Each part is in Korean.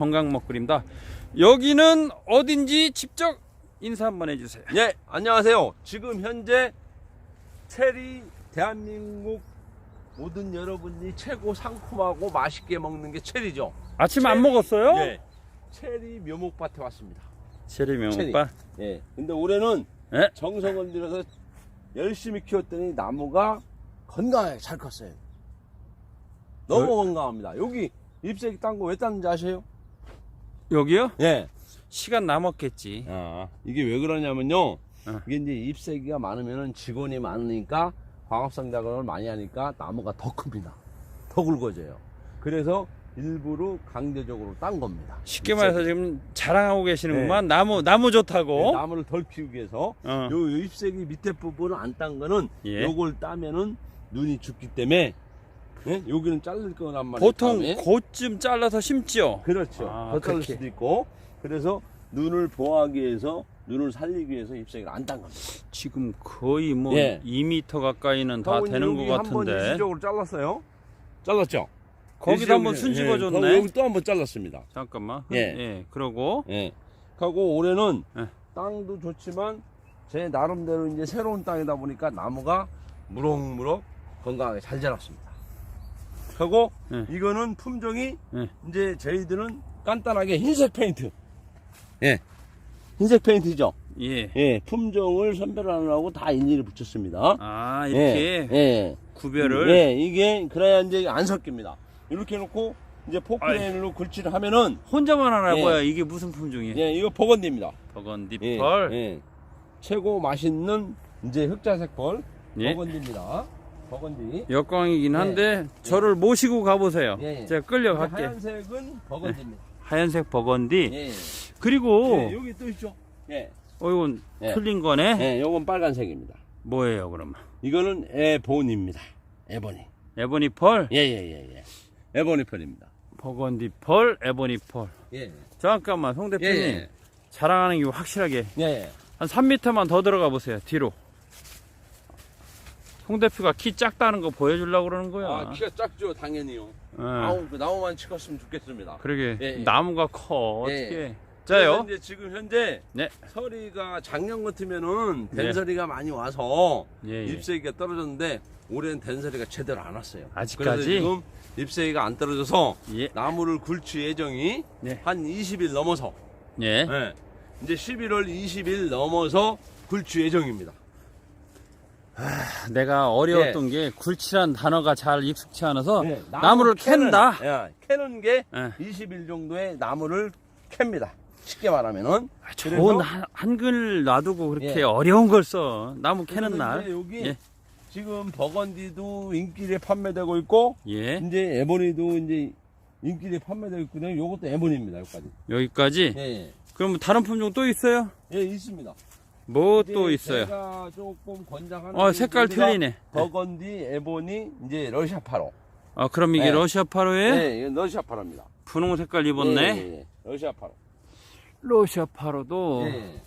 건강 먹거리입니다. 여기는 어딘지 직접 인사 한번 해주세요. 예, 안녕하세요. 지금 현재 체리 대한민국 모든 여러분이 최고 상큼하고 맛있게 먹는 게 체리죠. 아침 안 먹었어요? 예. 체리 묘목밭에 왔습니다. 체리 체리. 명오빠. 예. 근데 올해는 예? 정성을 들여서 열심히 키웠더니 나무가 건강하게 잘 컸어요. 너무 건강합니다. 여기 잎새기 딴거 왜 땄는지 아세요? 여기요? 예. 시간 남았겠지. 아, 이게 왜 그러냐면요. 어. 이게 이제 잎새기가 많으면은 직원이 많으니까 광합성 작업을 많이 하니까 나무가 더 큽니다. 더 굵어져요. 그래서 일부러 강제적으로 딴 겁니다. 쉽게. 말해서 지금 자랑하고 계시는구만. 나무 나무 좋다고. 네, 나무를 덜 키우기 위해서 어. 요 잎새기 밑에 부분을 안 딴 거는 예. 요걸 따면은 눈이 죽기 때문에 예? 여기는 자를 거란 말이에요. 보통 다음에. 고쯤 잘라서 심지요. 그렇죠. 아, 더 자를 그렇게. 수도 있고 그래서 눈을 보호하기 위해서 눈을 살리기 위해서 잎새기를 안 딴 겁니다. 지금 거의 뭐 예. 2m 가까이는 다 되는 여기 것 한번 같은데. 일시적으로 잘랐어요. 잘랐죠? 거기도 한번 일시적으로, 순 예, 집어 줬네. 여기 또 한번 잘랐습니다. 잠깐만. 예. 예. 그러고 예. 하고 올해는 예. 땅도 좋지만 제 나름대로 이제 새로운 땅이다 보니까 나무가 무럭무럭 건강하게 잘 자랐습니다. 하고 예. 이거는 품종이 예. 이제 저희들은 간단하게 흰색 페인트. 예. 흰색 페인트죠. 예. 예. 품종을 선별하느라고 다 일일이 붙였습니다. 아, 예. 이렇게 예. 구별을 예, 이게 그래야 이제 안 섞입니다. 이렇게 해놓고 이제 포크레인으로 굴치를 하면은 혼자만 하나 예. 이게 무슨 품종이에요? 예, 이거 버건디입니다. 버건디 예, 펄. 예. 최고 맛있는 이제 흑자색 펄 예. 버건디입니다. 버건디. 역광이긴 한데 저를 모시고 가보세요. 예, 예. 제가 끌려갈게. 하얀색은 버건디입니다. 하얀색 버건디. 예. 그리고 예, 여기 또 있죠. 예. 어 이건 예. 틀린 거네. 예, 요건 빨간색입니다. 뭐예요, 그러면? 이거는 에본입니다. 에보니. 에보니 펄, 예, 예, 예, 예. 에보니 펄입니다. 버건디 펄, 에보니 펄. 예. 잠깐만, 송 예, 대표님. 예. 자랑하는 게 확실하게 예, 예. 한 3m만 더 들어가 보세요. 뒤로. 송 대표가 키 작다는 거 보여주려고 그러는 거야. 아, 키가 작죠, 당연히요. 예. 아우, 그 나무만 치웠으면 좋겠습니다. 그러게 예, 예. 나무가 커 예, 어떻게? 자요. 그래서 이제 지금 현재 네. 서리가 작년 같으면은 네. 된서리가 많이 와서 예, 예. 잎새기가 떨어졌는데 올해는 된서리가 제대로 안 왔어요. 아직까지? 그래서 지금 잎새기가 안 떨어져서 예. 나무를 굴치 예정이 네. 한 20일 넘어서 예. 예. 이제 11월 20일 넘어서 굴치 예정입니다. 내가 어려웠던 게 굴치란 단어가 잘 익숙치 않아서 예, 나무를 캐는, 캔다. 예, 캐는 게 예. 20일 정도의 나무를 캡니다. 쉽게 말하면은 좋은 한, 한글 놔두고 그렇게 예. 어려운 걸 써. 나무 캐는 그래서 날. 이제 여기 예. 지금 버건디도 인기리에 판매되고 있고 예. 이제 에보니도 이제 인기리에 판매되고 있거든요. 요것도 에보니입니다. 여기까지. 여기까지. 예, 예. 그럼 다른 품종 또 있어요? 예, 있습니다. 뭐 또 있어요? 제가 조금 권장하는 어, 게 색깔 우리가 틀리네. 버건디, 에보니, 이제 러시아 파로. 아, 그럼 이게 예. 러시아 파로에 예, 이건 러시아 파로입니다. 분홍 색깔 입었네. 예, 예, 예. 러시아 파로. 러시아 파로도 예,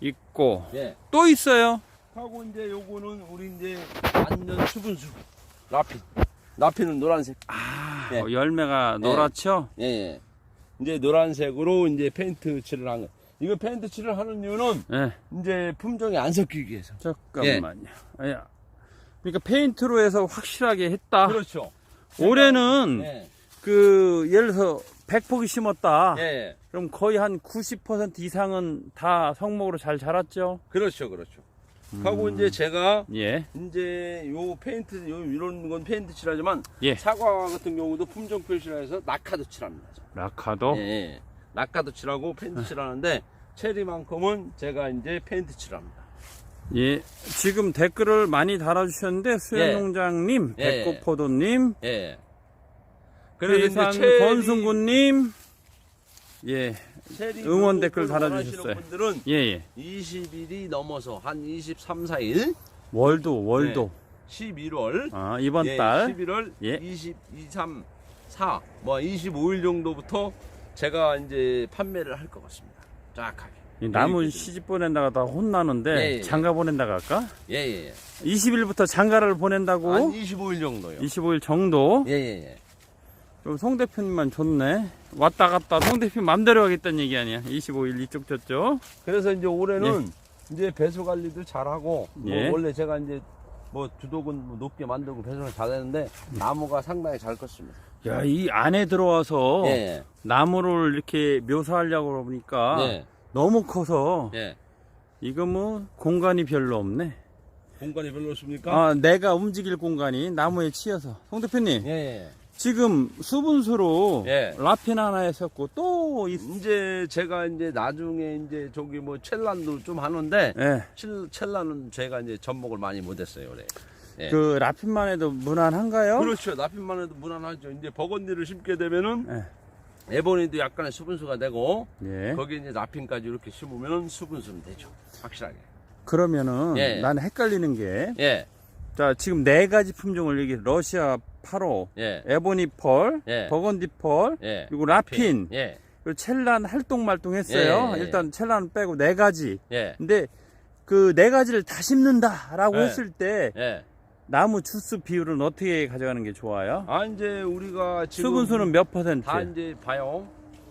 있고 예. 또 있어요. 하고 이제 요거는 우리 이제 완전 수분수. 라피. 라피는 노란색. 아, 예. 어, 열매가 예. 노랗죠? 예, 예. 이제 노란색으로 이제 페인트 칠을 한 거. 이거 페인트 칠을 하는 이유는 예. 이제 품종이 안 섞이기 위해서. 잠깐만요. 야. 그러니까 페인트로 해서 확실하게 했다. 그렇죠. 올해는 예, 그 예를 들어서 100포기 심었다. 예. 그럼 거의 한 90% 이상은 다 성목으로 잘 자랐죠. 그렇죠, 그렇죠. 하고 이제 제가 예. 이제 요 페인트, 요 이런 건 페인트 칠하지만 예. 사과 같은 경우도 품종 표시라 해서 낙하도 칠합니다. 라카도. 예, 예. 낙하도 칠하고 페인트 칠하는데 체리만큼은 제가 이제 페인트 칠합니다. 예. 지금 댓글을 많이 달아주셨는데 수연농장님, 예. 예. 권순구님, 예, 체리 응원 댓글 달아주셨어요. 분들은 예, 예. 20일이 넘어서 한 23, 4일 월도, 월도. 11월 아, 이번 예, 달. 11월 예. 22, 3, 4, 뭐 25일 정도부터 제가 이제 판매를 할 것 같습니다. 이 남은 시집 보낸다가 다 혼나는데 예, 예. 장가 보낸다고 할까? 예, 예, 예. 20일부터 장가를 보낸다고 한 25일 정도요. 25일 정도 예, 예, 예. 그럼 송 대표님만 좋네. 왔다 갔다 송 대표 맘대로 하겠다는 얘기 아니야. 25일 이쪽 저쪽. 그래서 이제 올해는 이제 배수 관리도 잘하고 뭐 예. 원래 제가 이제 뭐 주독은 뭐 높게 만들고 배수를 잘했는데 나무가 상당히 잘 컸습니다. 야, 이 안에 들어와서 예. 나무를 이렇게 묘사하려고 그러니까 예. 너무 커서 예. 이거 뭐 공간이 별로 없네. 공간이 별로 없습니까? 아, 내가 움직일 공간이 나무에 치여서. 송 대표님, 예. 예. 지금 수분수로 예. 라핀 하나 했었고 또 있... 이제 제가 이제 나중에 이제 저기 뭐 첼란도 좀 하는데 예. 칠, 첼란은 제가 이제 접목을 많이 못했어요, 올해. 예. 그 라핀만 해도 무난한가요? 그렇죠. 납핀만 해도 무난하죠. 이제 버건디를 심게 되면은 예. 에보니도 약간의 수분수가 되고 예. 거기 이제 납핀까지 이렇게 심으면은 수분수는 되죠. 확실하게. 그러면은 예. 난 헷갈리는 게 예. 자, 지금 네 가지 품종을 얘기 러시아 8호, 예. 에보니 펄, 예. 버건디 펄, 예. 그리고 라핀, 예. 그리고 첼란 활동말동 했어요. 예, 예, 예. 일단 첼란 빼고 네 가지. 예. 근데 그 네 가지를 다 심는다라고 예. 했을 때 예. 나무 주스 비율은 어떻게 가져가는 게 좋아요? 아 이제 우리가 지금 수분수는 몇 퍼센트? 다 이제 봐요.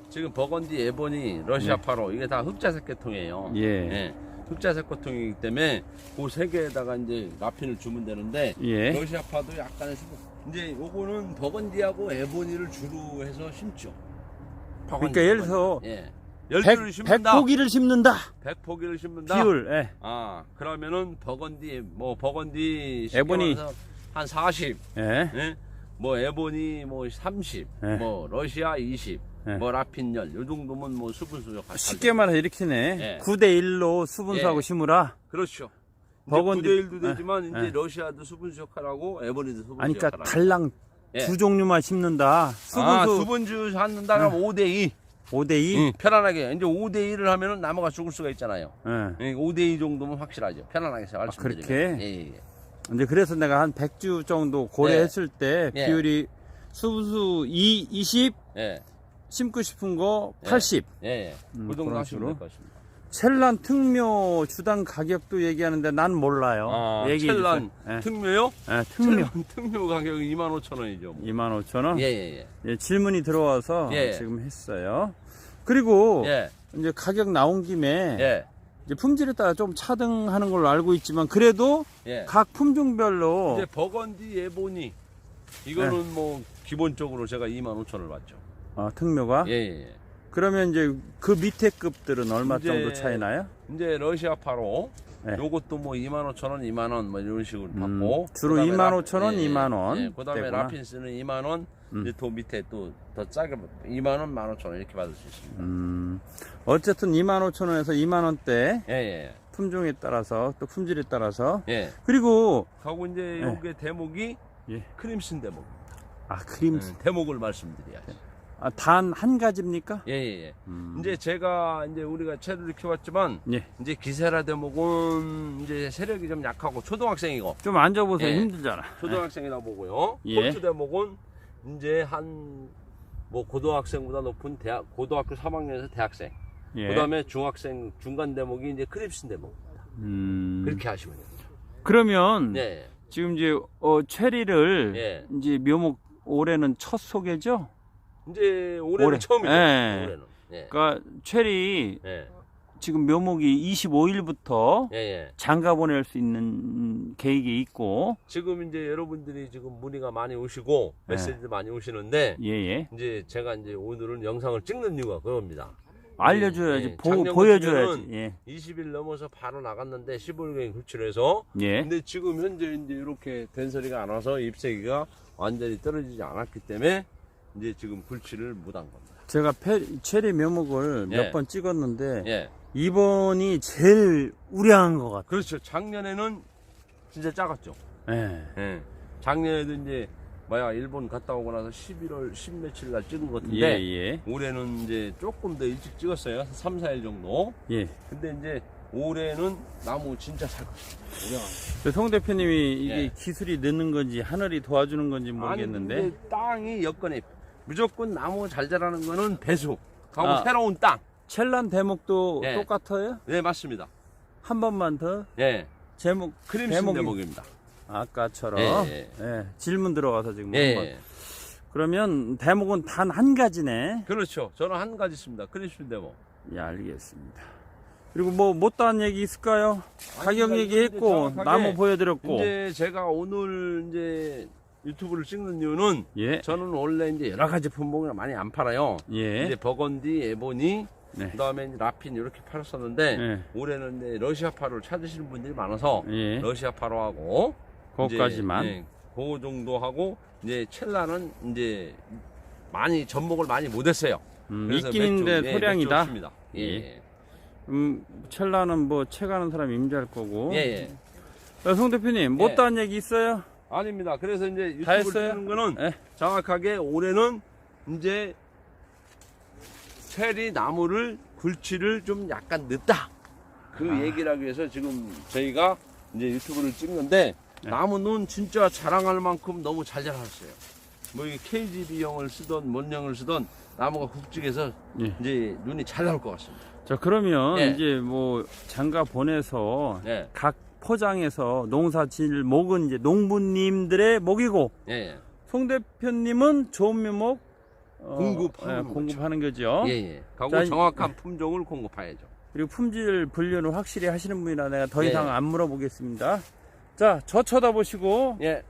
지금 버건디, 에보니, 러시아 네. 파로 이게 다 흑자색 계통이에요. 예. 흑자색 계통이기 때문에 그 세 개에다가 이제 라핀을 주면 되는데 예. 러시아 파도 약간의 수분. 이제 요거는 버건디하고 에보니를 주로 해서 심죠. 그러니까 예를 들어서 예. 백, 열두를 심는다. 백포기를 심는다. 백포기를 심는다. 비율. 예. 아 그러면은 버건디 뭐 버건디 에보니. 한 40. 예. 예? 뭐 에보니 뭐 30. 예. 뭐 러시아 20. 예. 뭐 라핀 열. 요 정도면 뭐 수분수가 잘 쉽게 말해서 이렇게네. 예. 9대 1로 수분수하고 예. 심으라. 그렇죠. 버건디- 버건디 9대 1 도 되지만 예. 이제 러시아도 수분수 역할하고 에보니도 수분수 아니 그러니까 역할하고. 달랑 예. 두 종류만 심는다. 수분수 아, 수분주 갖는다 그러면 5대 2. 5대 2. 응, 편안하게. 이제 5대 2를 하면은 나무가 죽을 수가 있잖아요. 예. 5대 2 정도면 확실하죠. 편안하게 말씀드리면. 아, 그렇게? 예, 예. 이제 그래서 내가 한 100주 정도 고려했을 때 예. 비율이 수분수 2, 20, 예. 심고 싶은 거 예. 80. 예, 예. 음, 그 정도 그런 하시면 식으로? 될 것 같습니다. 첼란 특묘 주당 가격도 얘기하는데 난 몰라요. 아, 얘기해 첼란 주세요. 예. 특묘요? 예, 특묘. 첼란 특묘 가격이 25,000원이죠. 뭐. 25,000원. 예, 예, 예, 질문이 들어와서 예. 지금 했어요. 그리고 예. 이제 가격 나온 김에 예. 예. 이제 품질에 따라 좀 차등하는 걸로 알고 있지만 그래도 예. 각 품종별로 이제 버건디 예보니 이거는 뭐 기본적으로 제가 25,000원을 받죠. 아, 특묘가 예, 예, 예. 그러면 이제 그 밑에 급들은 얼마 이제 정도 차이 나요? 이제 러시아 파로 네. 요것도 뭐 25,000원, 2만원 뭐 이런 식으로 음, 받고 주로 그다음에 25,000원, 라- 예, 2만 예, 그다음에 대구나. 라핀스는 2만원 음. 이제 또 밑에 또더 싸게 2만원, 15,000원 이렇게 받을 수 있습니다. 음, 어쨌든 25,000원에서 2만원대 예, 예, 품종에 따라서 또 품질에 따라서 예. 그리고 하고 이제 예. 요게 대목이 예. 크림슨 대목. 아 크림 예, 대목을 말씀드려야지. 아, 단 한 가지입니까? 예, 예, 예. 음. 이제 제가 이제 우리가 채를 키웠지만 예. 이제 기세라 대목은 이제 세력이 좀 약하고 초등학생이고 좀 앉아보세요. 예. 힘들잖아. 초등학생이다 보고요. 예. 폴트 대목은 이제 한 뭐 고등학생보다 높은 대학 고등학교 3학년에서 대학생. 예. 그다음에 중학생 중간 대목이 이제 크립슨 대목. 음. 그렇게 하시면 됩니다. 그러면 네. 지금 이제 어, 체리를 예. 이제 묘목 올해는 첫 소개죠? 이제 올해는 올해. 처음이죠. 예. 올해는. 예. 그러니까 체리 예. 지금 묘목이 25일부터 예, 예. 장가 보낼 수 있는 계획이 있고 지금 이제 여러분들이 지금 문의가 많이 오시고 메시지도 많이 오시는데 예예 이제 제가 이제 오늘은 영상을 찍는 이유가 그겁니다. 알려줘야지 예, 보, 작년 보여줘야지 예 20일 넘어서 바로 나갔는데 15일경에 구출해서 예. 근데 지금 현재 이제 이렇게 된소리가 안 와서 잎새기가 완전히 떨어지지 않았기 때문에 이제 지금 굴치를 못 한 겁니다. 제가 페, 체리 묘목을 예. 몇 번 찍었는데 예. 이번이 제일 우량한 것 같아요. 그렇죠. 작년에는 진짜 작았죠. 예. 예. 작년에도 이제 뭐야 일본 갔다 오고 나서 11월 10 며칠 날 찍은 것 같은데 예, 예, 올해는 이제 조금 더 일찍 찍었어요. 3, 4일 정도. 예. 근데 이제 올해는 나무 진짜. 우량한 그송 대표님이 이게 예. 기술이 늦는 건지 하늘이 도와주는 건지 모르겠는데 아니, 근데 땅이 여건이 무조건 나무 잘 자라는 거는 배수. 하고 아. 새로운 땅. 첼란 대목도 예. 똑같아요? 네, 맞습니다. 한 번만 더 예. 제목 크림슨 대목이- 대목입니다. 아까처럼 예, 예, 질문 들어가서 지금 예. 한번 그러면 대목은 단 한 가지네. 그렇죠. 저는 한 가지 있습니다. 크리스피 데모. 예, 알겠습니다. 그리고 뭐 못다한 얘기 있을까요? 가격 얘기했고 정확하게 나무 보여드렸고 이제 제가 오늘 이제 유튜브를 찍는 이유는 예, 저는 원래 이제 여러 가지 품목을 많이 안 팔아요. 예, 이제 버건디, 에보니, 네. 그다음에 이제 라핀 이렇게 팔았었는데 예, 올해는 이제 러시아파를 찾으시는 분들이 많아서 예, 러시아파로 하고 거기까지만. 이제, 예, 그 정도 하고 이제 첼라는 이제 많이 접목을 많이 못했어요. 음, 그래서 있긴 맥주, 있는데 예, 소량이다. 예, 예. 음, 첼라는 뭐 채가는 사람 임자할 거고. 예, 예. 어, 송 대표님 못다한 얘기 있어요? 아닙니다. 그래서 이제 다 유튜브를 했어요? 찍는 거는 예. 정확하게 올해는 이제 체리 나무를 굴치를 좀 약간 늦다. 그 아. 얘기를 하기 위해서 지금 저희가 이제 유튜브를 찍는데 네. 나무는 진짜 자랑할 만큼 너무 잘 자랐어요. 뭐 이게 KGB형을 쓰던 뭔형을 쓰던 나무가 굵직해서 예. 이제 눈이 잘 나올 것 같습니다. 자 그러면 예. 이제 뭐 장가 보내서 예, 각 포장해서 농사 지을 목은 이제 농부님들의 목이고 예, 예. 송 대표님은 좋은 묘목 어, 공급하는 예, 거죠. 공급하는 거죠. 예, 예. 가고 자, 정확한 품종을 공급해야죠. 그리고 품질 분류는 확실히 하시는 분이라 내가 더 예. 이상 안 물어보겠습니다. 자, 저 쳐다보시고 예,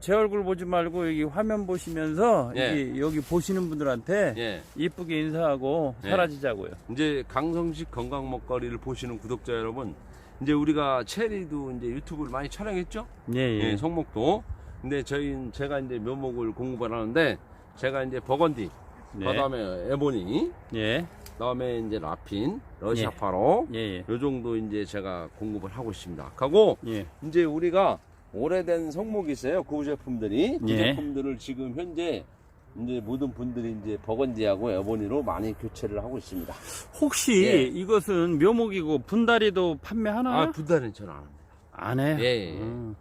제 얼굴 보지 말고 여기 화면 보시면서 예. 여기, 여기 보시는 분들한테 예. 이쁘게 인사하고 예. 사라지자고요. 이제 강성식 건강 먹거리를 보시는 구독자 여러분, 이제 우리가 체리도 이제 유튜브를 많이 촬영했죠? 예, 예. 예, 성목도. 근데 저희 제가 이제 묘목을 공급을 하는데 제가 이제 버건디, 네. 그다음에 에보니, 예. 그다음에 이제 라핀, 러시아파로 예, 예. 요 정도 이제 제가 공급을 하고 있습니다. 하고 예. 이제 우리가 오래된 성목이 있어요. 그 제품들이 그 예. 제품들을 지금 현재 이제 모든 분들이 이제 버건디하고 에보니로 많이 교체를 하고 있습니다. 혹시 예. 이것은 묘목이고 분다리도 판매하나요? 아, 분단은 저는 안 합니다. 안 해요? 예, 예. 음.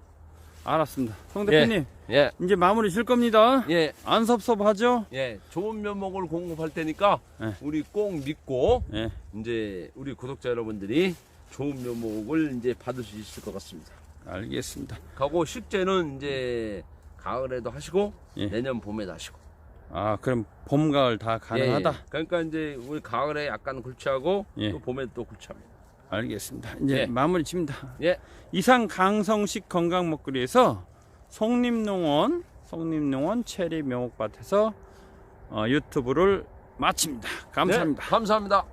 알았습니다. 송 대표님, 예, 이제 마무리 질 겁니다. 예, 안 섭섭하죠? 예. 좋은 면목을 공급할 테니까 예. 우리 꼭 믿고 예. 이제 우리 구독자 여러분들이 좋은 면목을 이제 받을 수 있을 것 같습니다. 알겠습니다. 하고 식재는 이제 가을에도 하시고 예. 내년 봄에도 하시고 아, 그럼 봄, 가을 다 가능하다? 예, 예. 그러니까 이제 우리 가을에 약간 굴치하고 예. 또 봄에 또 굴치합니다. 알겠습니다. 이제 예. 마무리 칩니다. 예. 이상 강성식 건강 먹거리에서 송림농원, 송림농원 체리 묘목밭에서 어, 유튜브를 마칩니다. 감사합니다. 네, 감사합니다.